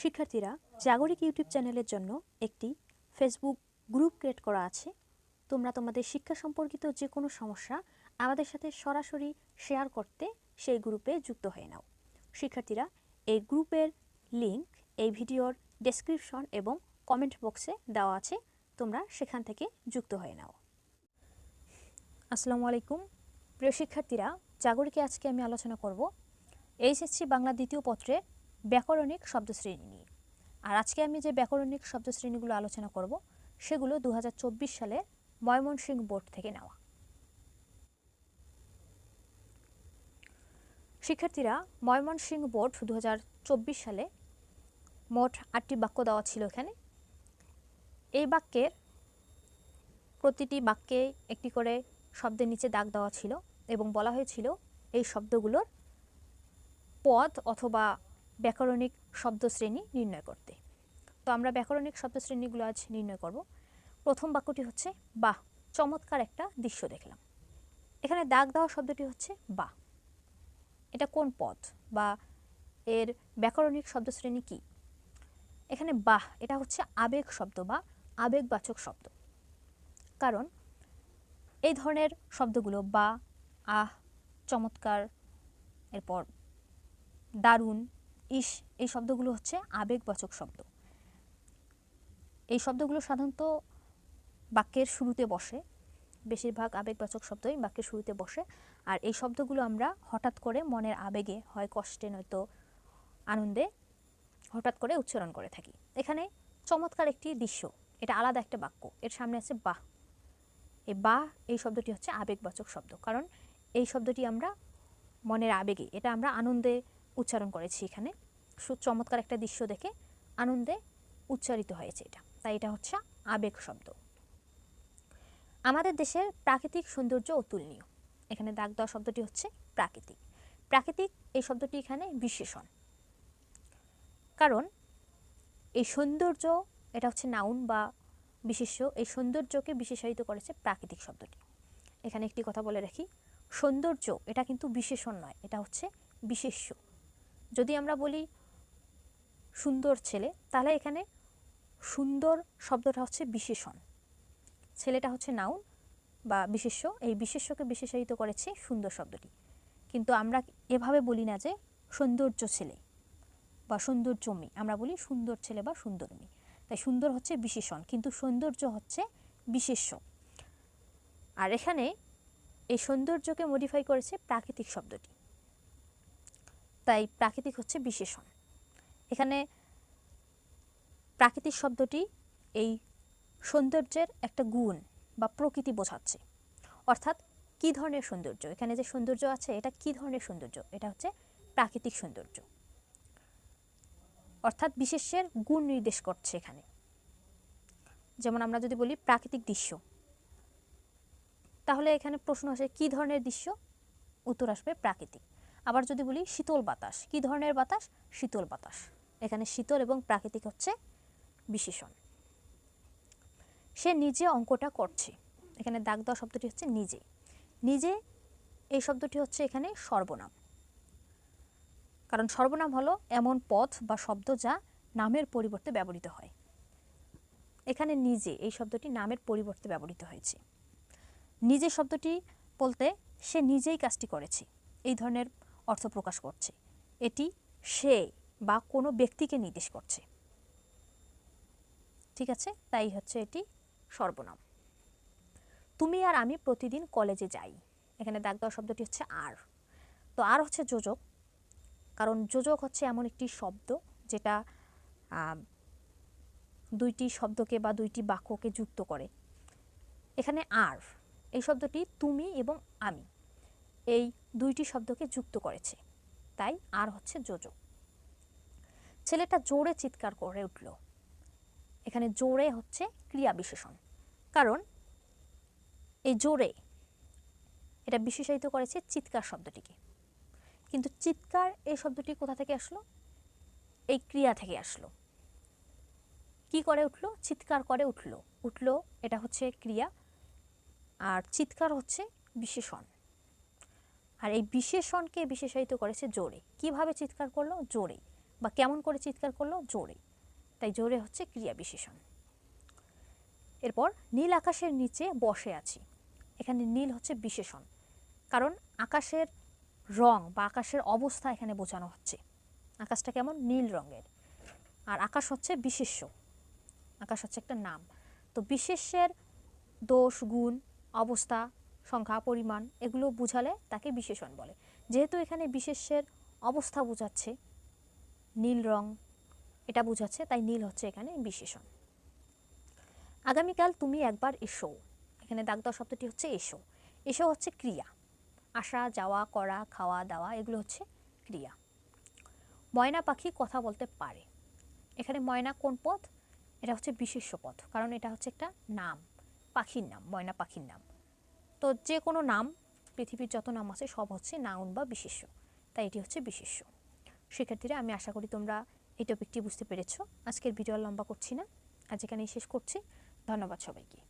শিক্ষার্থীরা জাগরিক ইউটিউব চ্যানেলের জন্য একটি ফেসবুক গ্রুপ ক্রিয়েট করা আছে। তোমরা তোমাদের শিক্ষা সম্পর্কিত যে কোনো সমস্যা আমাদের সাথে সরাসরি শেয়ার করতে সেই গ্রুপে যুক্ত হয়ে নাও। শিক্ষার্থীরা, এই গ্রুপের লিংক এই ভিডিওর ডেসক্রিপশন এবং কমেন্ট বক্সে দেওয়া আছে। তোমরা সেখান থেকে যুক্ত হয়ে নাও। আসসালামু আলাইকুম। প্রিয় শিক্ষার্থীরা, জাগরিকে আজকে আমি আলোচনা করব। এইচএসসি বাংলা দ্বিতীয় পত্রে ব্যাকরণিক শব্দশ্রেণী নিয়ে। আর আজকে আমি যে ব্যাকরণিক শব্দশ্রেণীগুলো আলোচনা করব, সেগুলো দু সালের ময়মনসিংহ বোর্ড থেকে নেওয়া। শিক্ষার্থীরা, ময়মনসিংহ বোর্ড দু হাজার চব্বিশ সালে মোট আটটি বাক্য দেওয়া ছিল এখানে। এই বাক্যের প্রতিটি বাক্যে একটি করে শব্দের নিচে দাগ দেওয়া ছিল এবং বলা হয়েছিল এই শব্দগুলোর পদ অথবা ব্যাকরণিক শব্দশ্রেণী নির্ণয় করতে। তো আমরা ব্যাকরণিক শব্দশ্রেণীগুলো আজ নির্ণয় করব। প্রথম বাক্যটি হচ্ছে, বাহ, চমৎকার একটা দৃশ্য দেখলাম। এখানে দাগ দেওয়া শব্দটি হচ্ছে বা এটা কোন পদ বা এর ব্যাকরণিক শব্দশ্রেণী কি? এখানে বাহ, এটা হচ্ছে আবেগ শব্দ বা আবেগবাচক শব্দ। কারণ এই ধরনের শব্দগুলো বা আহ, চমৎকার, এরপর দারুণ ইস, এই শব্দগুলো হচ্ছে আবেগবাচক শব্দ। এই শব্দগুলো সাধারণত বাক্যের শুরুতে বসে, বেশিরভাগ আবেগবাচক শব্দই বাক্যের শুরুতে বসে, আর এই শব্দগুলো আমরা হঠাৎ করে মনের আবেগে, হয় কষ্টে নয়তো আনন্দে হঠাৎ করে উচ্চারণ করে থাকি। এখানে চমৎকার একটি দৃশ্য, এটা আলাদা একটা বাক্য, এর সামনে আছে বাহ। এই বা এই শব্দটি হচ্ছে আবেগবাচক শব্দ, কারণ এই শব্দটি আমরা মনের আবেগে, এটা আমরা আনন্দে উচ্চারণ করেছি এখানে। সু- চমৎকার একটা দৃশ্য দেখে আনন্দে উচ্চারিত হয়েছে এটা। তাই এটা হচ্ছে আবেগ শব্দ। আমাদের দেশের প্রাকৃতিক সৌন্দর্য অতুলনীয়। এখানে দাগ দেওয়া শব্দটি হচ্ছে প্রাকৃতিক। প্রাকৃতিক এই শব্দটি এখানে বিশেষণ। কারণ এই সৌন্দর্য, এটা হচ্ছে নাউন বা বিশেষ্য, এই সৌন্দর্যকে বিশেষায়িত করেছে প্রাকৃতিক শব্দটি। এখানে একটি কথা বলে রাখি। সৌন্দর্য, এটা কিন্তু বিশেষণ নয়, এটা হচ্ছে বিশেষ্য। যদি আমরা বলি সুন্দর ছেলে, তাহলে এখানে সুন্দর শব্দটা হচ্ছে বিশেষণ। ছেলেটা হচ্ছে নাউন বা বিশেষ্য। এই বিশেষ্যকে বিশেষায়িত করেছে সুন্দর শব্দটি। কিন্তু আমরা এভাবে বলি না যে সৌন্দর্য ছেলে বা সৌন্দর্য মেয়ে আমরা বলি সুন্দর ছেলে বা সুন্দর মেয়ে তাই সুন্দর হচ্ছে বিশেষণ, কিন্তু সৌন্দর্য হচ্ছে বিশেষ্য। আর এখানে এই সৌন্দর্যকে মডিফাই করেছে প্রাকৃতিক শব্দটি। তাই প্রাকৃতিক হচ্ছে বিশেষণ। এখানে প্রাকৃতিক শব্দটি এই সৌন্দর্যের একটা গুণ বা প্রকৃতি বোঝাচ্ছে। অর্থাৎ কী ধরনের সৌন্দর্য? এখানে যে সৌন্দর্য আছে, এটা কি ধরনের সৌন্দর্য? এটা হচ্ছে প্রাকৃতিক সৌন্দর্য। অর্থাৎ বিশেষের গুণ নির্দেশ করছে এখানে। যেমন আমরা যদি বলি প্রাকৃতিক দৃশ্য, তাহলে এখানে প্রশ্ন আসে, কী ধরনের দৃশ্য? উত্তর আসবে প্রাকৃতিক। আবার যদি বলি শীতল বাতাস, কী ধরনের বাতাস? শীতল বাতাস। এখানে শীতল এবং প্রাকৃতিক হচ্ছে বিশেষণ। সে নিজে অঙ্কটা করছে। এখানে দাগ দেওয়া শব্দটি হচ্ছে নিজে। নিজে, এই শব্দটি হচ্ছে এখানে সর্বনাম। কারণ সর্বনাম হলো এমন পথ বা শব্দ যা নামের পরিবর্তে ব্যবহৃত হয়। এখানে নিজে, এই শব্দটি নামের পরিবর্তে ব্যবহৃত হয়েছে। নিজে শব্দটি বলতে সে নিজেই কাজটি করেছে। এই ধরনের অর্থ প্রকাশ করছে। এটি সে বা কোনো ব্যক্তিকে নির্দেশ করছে। ঠিক আছে? তাই হচ্ছে এটি সর্বনাম। তুমি আর আমি প্রতিদিন কলেজে যাই। এখানে দাগ দেওয়া শব্দটি হচ্ছে আর। তো আর হচ্ছে যোজক। কারণ যোজক হচ্ছে এমন একটি শব্দ যেটা দুইটি শব্দকে বা দুইটি বাক্যকে যুক্ত করে। এখানে আর, এই শব্দটি তুমি এবং আমি। এই দুইটি শব্দকে যুক্ত করেছে। তাই আর হচ্ছে যোজক। ছেলেটা জোরে চিৎকার করে উঠল। এখানে জোরে হচ্ছে ক্রিয়া বিশেষণ। কারণ এই জোরে এটা বিশেষায়িত করেছে চিৎকার শব্দটিকে। কিন্তু চিৎকার এই শব্দটি কোথা থেকে আসলো? এই ক্রিয়া থেকে আসলো। কি করে উঠল? চিৎকার করে উঠল। উঠল এটা হচ্ছে ক্রিয়া আর চিৎকার হচ্ছে বিশেষণ। আর এই বিশেষণকে বিশেষায়িত করেছে জোরে। কীভাবে চিৎকার করল? জোরে। বা কেমন করে চিৎকার করল? জোরে। তাই জোরে হচ্ছে ক্রিয়া বিশেষণ। এরপর নীল আকাশের নিচে বসে আছি। এখানে নীল হচ্ছে বিশেষণ। কারণ আকাশের রং বা আকাশের অবস্থা এখানে বোঝানো হচ্ছে। আকাশটা কেমন? নীল রঙের। আর আকাশ হচ্ছে বিশেষ্য। আকাশ হচ্ছে একটা নাম। তো বিশেষ্যের দোষ, গুণ, অবস্থা সংখ্যা, পরিমাণ এগুলো বুঝালে তাকে বিশেষণ বলে। যেহেতু এখানে বিশেষের অবস্থা বোঝাচ্ছে, নীল রং এটা বোঝাচ্ছে, তাই নীল হচ্ছে এখানে বিশেষণ। আগামীকাল তুমি একবার এসো। এখানে দাগ দেওয়া শব্দটি হচ্ছে এসো। এসো হচ্ছে ক্রিয়া। আসা, যাওয়া, করা, খাওয়া, দাওয়া, এগুলো হচ্ছে ক্রিয়া। ময়না পাখি কথা বলতে পারে। এখানে ময়না কোন পথ এটা হচ্ছে বিশেষ্য পথ কারণ এটা হচ্ছে একটা নাম, পাখির নাম, ময়না পাখির নাম। তো যে কোনো নাম, পৃথিবীর যত নাম আছে, সব হচ্ছে নাউন বা বিশেষ্য। তাই এটি হচ্ছে বিশেষ্য। শিক্ষার্থীরা আমি আশা করি তোমরা এই টপিকটি বুঝতে পেরেছ। আজকের ভিডিও লম্বা করছি না। আজ এখানেই শেষ করছি। ধন্যবাদ সবাইকে।